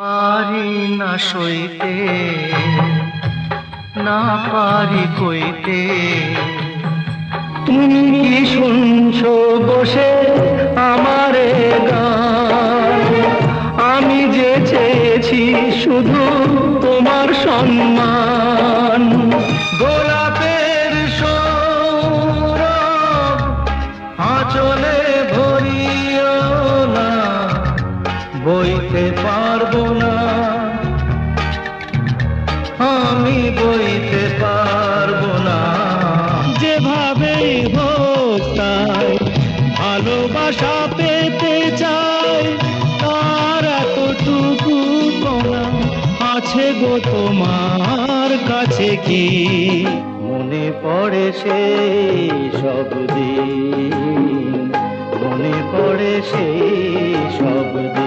পারি না সইতে, না পারি কইতে। তুমি কি শুনছো বসে আমারে গান? আমি যে চেয়েছি শুধু তোমার সম্মান। গোলাপের সৌরভ বইতে পারব না। আমি বইতে পারব না। যেভাবেই হোক তাই ভালোবাসা পেতে চাই তার এতটুকু কোনা আছে গো তোমার কাছে কি? মনে পড়ে সেই সব দিন মনে পড়ে সেই সব দিন